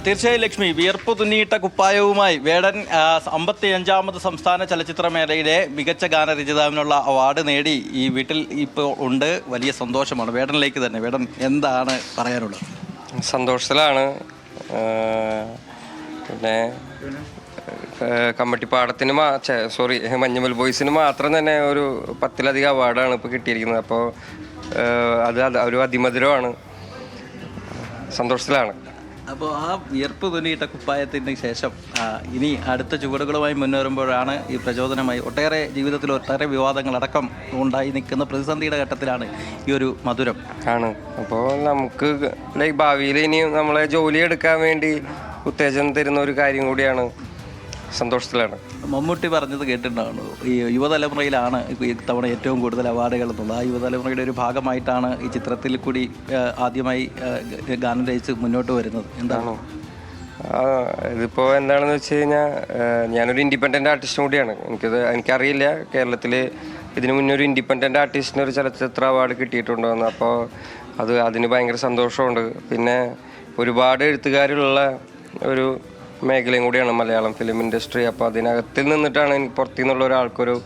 തീർച്ചയായും ലക്ഷ്മി വിയർപ്പ് തുന്നിയിട്ട കുപ്പായവുമായി വേടൻ അമ്പത്തി അഞ്ചാമത് സംസ്ഥാന ചലച്ചിത്രമേളയിലെ മികച്ച ഗാനരചിതാവിനുള്ള അവാർഡ് നേടി. ഈ വീട്ടിൽ ഇപ്പോൾ ഉണ്ട്. വലിയ സന്തോഷമാണ്. വേടനിലേക്ക് തന്നെ. വേടൻ എന്താണ് പറയാനുള്ളത്? സന്തോഷത്തിലാണ്. പിന്നെ കമ്മട്ടിപ്പാടത്തിന് സോറി മഞ്ഞുമൽ ബോയ്സിന് മാത്രം തന്നെ ഒരു പത്തിലധികം അവാർഡാണ് ഇപ്പോൾ കിട്ടിയിരിക്കുന്നത്. അപ്പോൾ അത് ഒരു അതിമധുരമാണ്. സന്തോഷത്തിലാണ്. അപ്പോൾ ആ വിയർപ്പ് തുന്നിയിട്ട കുപ്പായത്തിന് ശേഷം ഇനി അടുത്ത ചുവടുകളുമായി മുന്നേറുമ്പോഴാണ് ഈ പ്രചോദനമായി ഒട്ടേറെ ജീവിതത്തിൽ ഒട്ടേറെ വിവാദങ്ങളടക്കം ഉണ്ടായി നിൽക്കുന്ന പ്രതിസന്ധിയുടെ ഘട്ടത്തിലാണ് ഈ ഒരു മധുരം. ആണ്. അപ്പോൾ നമുക്ക് ലൈക്ക് ഭാവിയിൽ ഇനിയും നമ്മളെ ജോലി എടുക്കാൻ വേണ്ടി ഉത്തേജനം തരുന്ന ഒരു കാര്യം കൂടിയാണ്. സന്തോഷത്തിലാണ്. മമ്മൂട്ടി പറഞ്ഞത് കേട്ടിട്ടുണ്ടാവുന്നു. ഈ യുവതലമുറയിലാണ് ഈ തവണ ഏറ്റവും കൂടുതൽ അവാർഡുകൾ എന്നുള്ളത്. ആ യുവതലമുറയുടെ ഒരു ഭാഗമായിട്ടാണ് ഈ ചിത്രത്തിൽ കൂടി ആദ്യമായി ഗാനം രചിച്ച് മുന്നോട്ട് വരുന്നത്. എന്താണോ? ആ, ഇതിപ്പോ എന്താണെന്ന് വെച്ച് കഴിഞ്ഞാൽ ഞാനൊരു ഇൻഡിപെൻഡന്റ് ആർട്ടിസ്റ്റും കൂടിയാണ്. എനിക്കത് എനിക്കറിയില്ല. കേരളത്തിൽ ഇതിനു മുന്നേ ഒരു ഇൻഡിപെൻഡന്റ് ആർട്ടിസ്റ്റിന് ഒരു ചലച്ചിത്ര അവാർഡ് കിട്ടിയിട്ടുണ്ടോയെന്ന് അപ്പോൾ അത് അതിന് ഭയങ്കര സന്തോഷമുണ്ട്. പിന്നെ ഒരുപാട് എഴുത്തുകാരുള്ള ഒരു മേഖലയും കൂടിയാണ് മലയാളം ഫിലിം ഇൻഡസ്ട്രി അപ്പോൾ അതിനകത്തിൽ നിന്നിട്ടാണ് എനിക്ക് പുറത്തു നിന്നുള്ള ഒരാൾക്കൊരു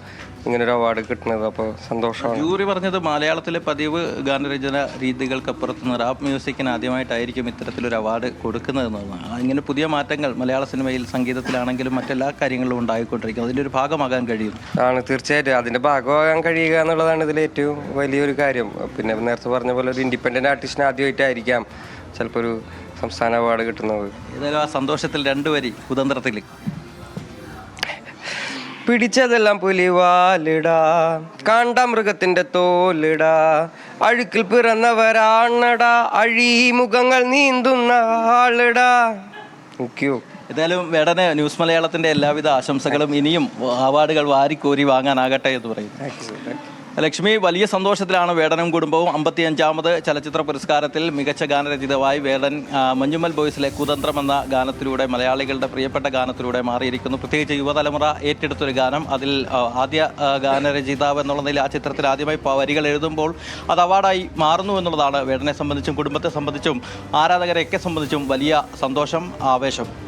ഇങ്ങനൊരു അവാർഡ് കിട്ടുന്നത്. അപ്പോൾ സന്തോഷമാണ്. ജൂറി പറഞ്ഞത് മലയാളത്തിലെ പതിവ് ഗാനരചന രീതികൾക്കപ്പുറത്ത് റാപ്പ് മ്യൂസിക്കിന് ആദ്യമായിട്ടായിരിക്കും ഇത്തരത്തിലൊരു അവാർഡ് കൊടുക്കുന്നതെന്നാണ് ഇങ്ങനെ പുതിയ മാറ്റങ്ങൾ മലയാള സിനിമയിൽ സംഗീതത്തിലാണെങ്കിലും മറ്റെല്ലാ കാര്യങ്ങളിലും ഉണ്ടായിക്കൊണ്ടിരിക്കുന്നത് അതിന്റെ ഒരു ഭാഗമാകാൻ കഴിയും. ആണ് തീർച്ചയായിട്ടും. അതിന്റെ ഭാഗമാകാൻ കഴിയുക എന്നുള്ളതാണ് ഇതിൽ ഏറ്റവും വലിയൊരു കാര്യം. പിന്നെ നേരത്തെ പറഞ്ഞ പോലെ ഒരു ഇൻഡിപെൻഡന്റ് ആർട്ടിസ്റ്റിന് ആദ്യമായിട്ടായിരിക്കാം ചിലപ്പോൾ ഒരു സംസ്ഥാന അവാർഡ് കിട്ടുന്നത് ഏതായാലും ആ സന്തോഷത്തിൽ രണ്ടു വരി കുതന്ത്രത്തിൽ പിടിച്ചതെല്ലാം പുലിവാലിടാ കണ്ട മൃഗത്തിന്റെ തോലിടാ അഴുക്കിൽ പിറന്നവരാണടാ അഴിമുഖങ്ങൾ നീന്തുന്ന ആളിടാ. ഏതായാലും വേടനെ ന്യൂസ് മലയാളത്തിന്റെ എല്ലാവിധ ആശംസകളും ഇനിയും അവാർഡുകൾ വാരിക്കോരി വാങ്ങാനാകട്ടെ എന്ന് പറയുന്നു. ലക്ഷ്മി വലിയ സന്തോഷത്തിലാണ് വേടനും കുടുംബവും. അമ്പത്തിയഞ്ചാമത് ചലച്ചിത്ര പുരസ്കാരത്തിൽ മികച്ച ഗാനരചിതമായി വേടൻ മഞ്ഞുമൽ ബോയ്സിലെ കുതന്ത്രം എന്ന ഗാനത്തിലൂടെ മലയാളികളുടെ പ്രിയപ്പെട്ട ഗാനത്തിലൂടെ മാറിയിരിക്കുന്നു. പ്രത്യേകിച്ച് യുവതലമുറ ഏറ്റെടുത്തൊരു ഗാനം. അതിൽ ആദ്യ ഗാനരചിതാവ് എന്നുള്ള നിലയിൽ ആ ചിത്രത്തിൽ ആദ്യമായി വരികൾ എഴുതുമ്പോൾ അത് അവാർഡായി മാറുന്നു എന്നുള്ളതാണ് വേടനെ സംബന്ധിച്ചും കുടുംബത്തെ സംബന്ധിച്ചും ആരാധകരെയൊക്കെ സംബന്ധിച്ചും വലിയ സന്തോഷം ആവേശം.